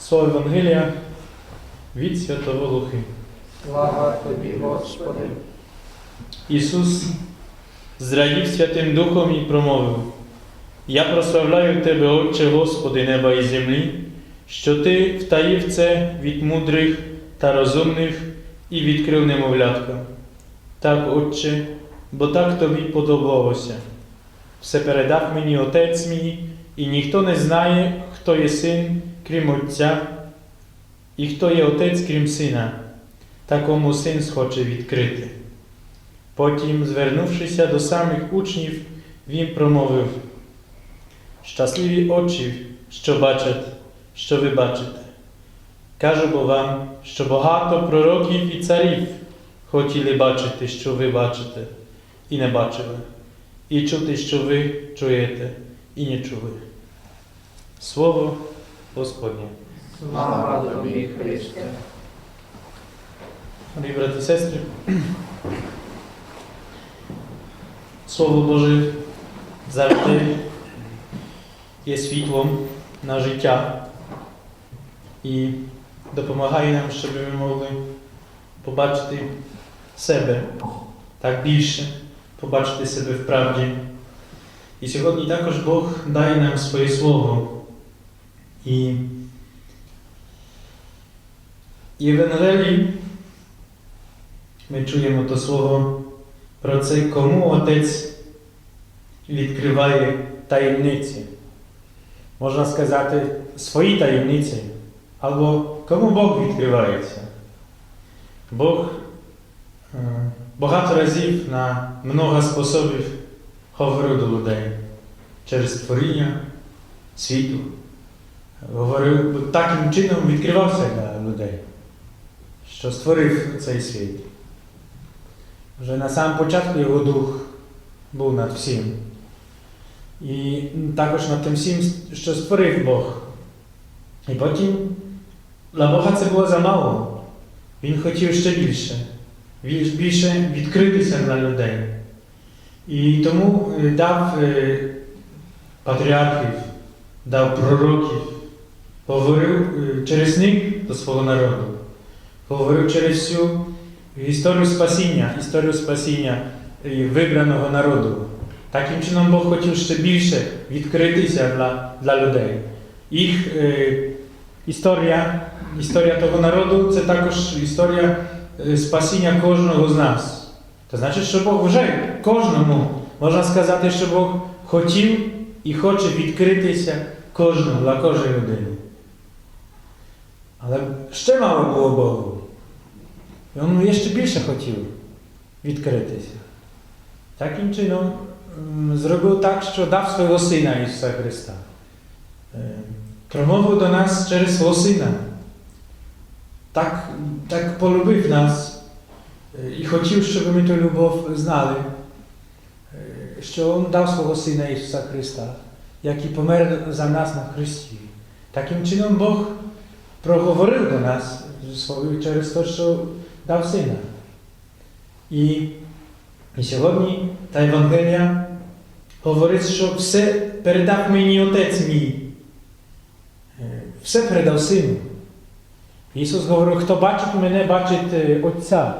Слово Євангелія від Святого Лухи. Слава тобі, Господи. Ісус зрадів Святим Духом і промовив: Я прославляю Тебе, Отче Господи, неба і землі, що Ти втаїв це від мудрих та розумних і відкрив немовляткам. Так, Отче, бо так тобі подобалося. Все передав мені Отець мій, і ніхто не знає, хто є син, крім Отця, і хто є Отець, крім Сина, такому син схоче відкрити. Потім, звернувшися до самих учнів, він промовив: Щасливі очі, що бачать, що ви бачите. Кажу бо вам, що багато пророків і царів хотіли бачити, що ви бачите, і не бачили, і чути, що ви чуєте, і не чули. Слово Господнє. Слава тобі, Христе. Дорогі брати і сестри, Слово Боже завжди є світлом на життя і допомагає нам, щоб ми могли побачити себе так більше, побачити себе в правді. І сьогодні також Бог дає нам своє слово. І Євангелії ми чуємо то слово про це, кому Отець відкриває таємниці. Можна сказати, свої таємниці, або кому Бог відкривається. Бог е, багато разів на много способів говорив до людей через творіння світу. Говорив, таким чином відкривався для людей що створив цей світ. Вже на самому початку його дух був над всім. І також над тим всім, що створив Бог. І потім для Бога це було замало. Він хотів ще більше, більш- більше відкритися для людей. І тому е, дав е, патріархів, дав пророків, говорив е, через них до свого народу говорив через всю історію спасіння, історію спасіння вибраного народу. Таким чином Бог хотів ще більше відкритися для, для людей. Їх е, історія, історія того народу це також історія спасіння кожного з нас. Це значить, що Бог вже кожному можна сказати, що Бог хотів і хоче відкритися кожному, для кожної людини. Але ще мало було Богу. І він ще більше хотів відкритися. Таким чином зробив так, що дав свого Сина Ісуса Христа. Е, Промовив до нас через свого Сина. Так, так полюбив нас і хотів, щоб ми ту любов знали, що Він дав свого Сина Ісуса Христа, який помер за нас на Христі. Таким чином Бог проговорив до нас через те, що дав сина. І, і сьогодні та Євангелія говорить, що все передав мені Отець мій. Все передав сину. Ісус говорив, хто бачить мене, бачить е, Отця.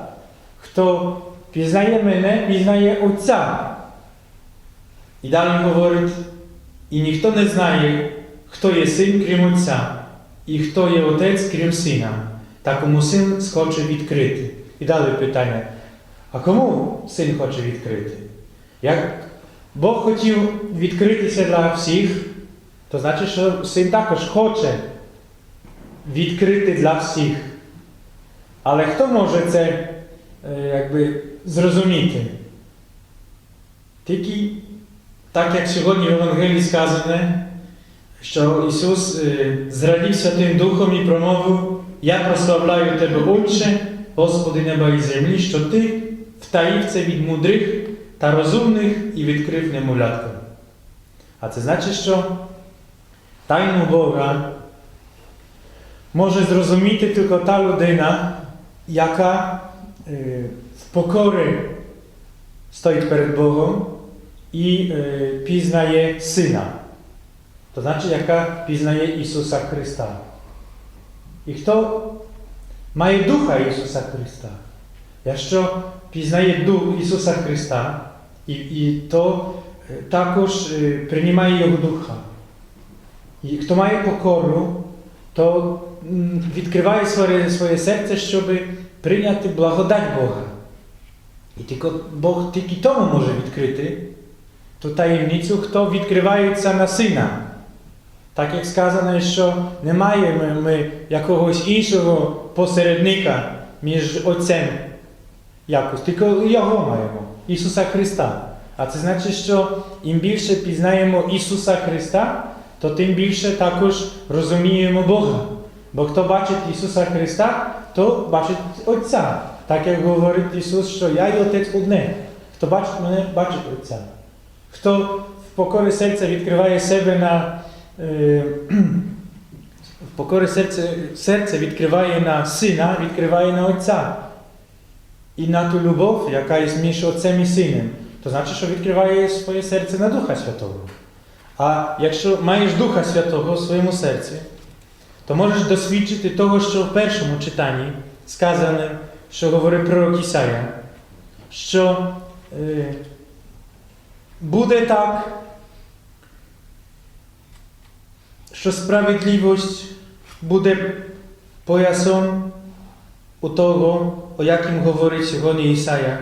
Хто пізнає мене, пізнає Отця. І далі говорить, і ніхто не знає, хто є син, крім Отця, і хто є Отець, крім Сина. Та кому син схоче відкрити. І далі питання: а кому син хоче відкрити? Як Бог хотів відкритися для всіх, то значить, що син також хоче відкрити для всіх. Але хто може це е, якби, зрозуміти? Тільки так, як сьогодні в Євангелії сказане, що Ісус е, зрадів Святим Духом і промовив, я прославляю Тебе, Отче, Господи неба і землі, що Ти втаїв це від мудрих та розумних і відкрив немовляткам. А це значить, що тайну Бога може зрозуміти тільки та людина, яка е, в покорі стоїть перед Богом і е, пізнає Сина. To znaczy, jaka пізнає Ісуса Христа. І хто має Духа Ісуса Христа. Якщо пізнає Дух Ісуса Христа, і, то е, також е, приймає Його Духа. І хто має покору, то відкриває своє, своє серце, щоб прийняти благодать Бога. І тільки Бог тільки тому може відкрити ту таємницю, хто відкривається на сина. Так як сказано, що немає ми, ми якогось іншого посередника між Отцем якось, тільки його маємо, Ісуса Христа. А це значить, що ім більше пізнаємо Ісуса Христа, то тим більше також розуміємо Бога. Бо хто бачить Ісуса Христа, то бачить Отця. Так як говорить Ісус, що я і Отець одне. Хто бачить мене, бачить Отця. Хто в покорі серця відкриває себе на е, в покорі серця, серця відкриває на Сина, відкриває на Отця. І на ту любов, яка є між Отцем і Сином. То значить, що відкриває своє серце на Духа Святого. А якщо маєш Духа Святого в своєму серці, то можеш досвідчити того, що в першому читанні сказано, що говорить пророк Ісая, що е, буде так, що справедливість буде поясом у того, о яким говорить сьогодні Ісая.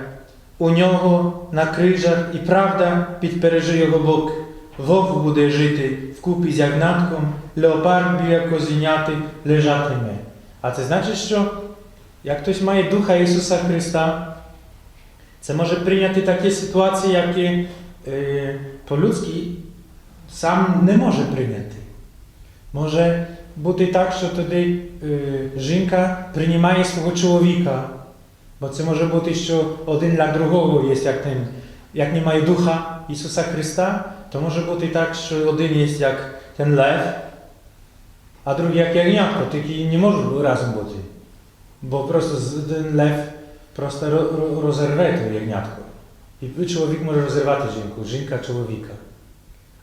У нього на крижах і правда підпережи його бок. Вовк буде жити вкупі з ягнатком, леопард біля козеняти лежатиме. А це значить, що як хтось має Духа Ісуса Христа, це може прийняти такі ситуації, які е, по-людськи сам не може прийняти. Може бути так, що тоді е, жінка приймає свого чоловіка, бо це може бути, що один для другого є, як, ten, як не має Духа Ісуса Христа, то може бути так, що один є як ten лев, а другий як ягнятко, тільки не можуть разом бути. Бо просто з- один лев просто ро- ро- розірве то ягнятко. І чоловік може розірвати жінку, жінка чоловіка.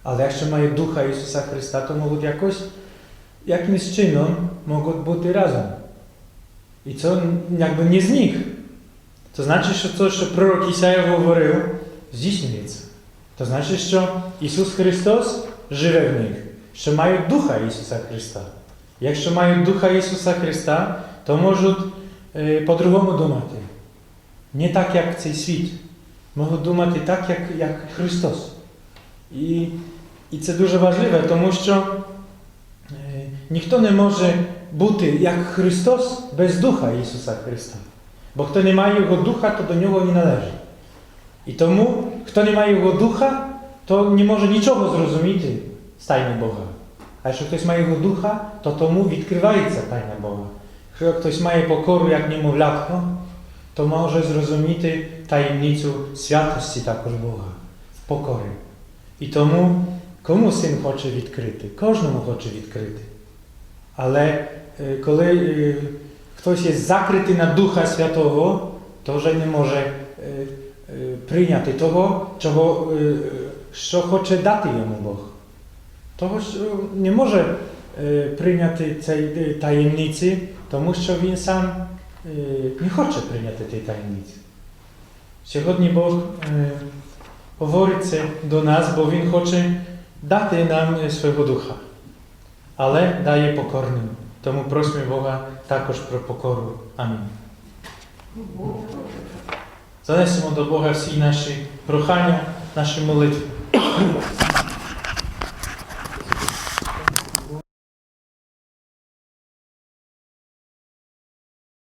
Але якщо має Духа Ісуса Христа, то можуть якось якимось чином можуть бути разом. І це якби не з них. To znaczy, że to, що пророк Ісая говорив, здійснюється. To znaczy, що Ісус Христос живе в них, що мають Духа Ісуса Христа. Якщо мають Духа Ісуса Христа, то можуть е, по-другому думати. Не так, як цей світ. Можуть думати так, як, як Христос. І, і це дуже важливе, тому що е, ніхто не може бути як Христос без Духа Ісуса Христа. Бо хто не має Його Духа, то до нього не належить. І тому, хто не має Його Духа, то не може нічого зрозуміти з тайни Бога. А якщо хтось має Його Духа, то тому відкривається тайна Бога. Якщо хтось має покору як немовлятко, то може зрозуміти таємницю святості також Бога в покорі. І тому кому син хоче відкрити? Кожному хоче відкрити. Але коли хтось є закритий на Духа Святого, то вже не може прийняти того, чого, що хоче дати йому Бог. Того що не може прийняти цієї таємниці, тому що він сам не хоче прийняти цієї таємниці. Сьогодні Бог говорить це до нас, бо Він хоче дати нам свого духа, але дає покорним. Тому просимо Бога також про покору. Амінь. Занесемо до Бога всі наші прохання, наші молитви.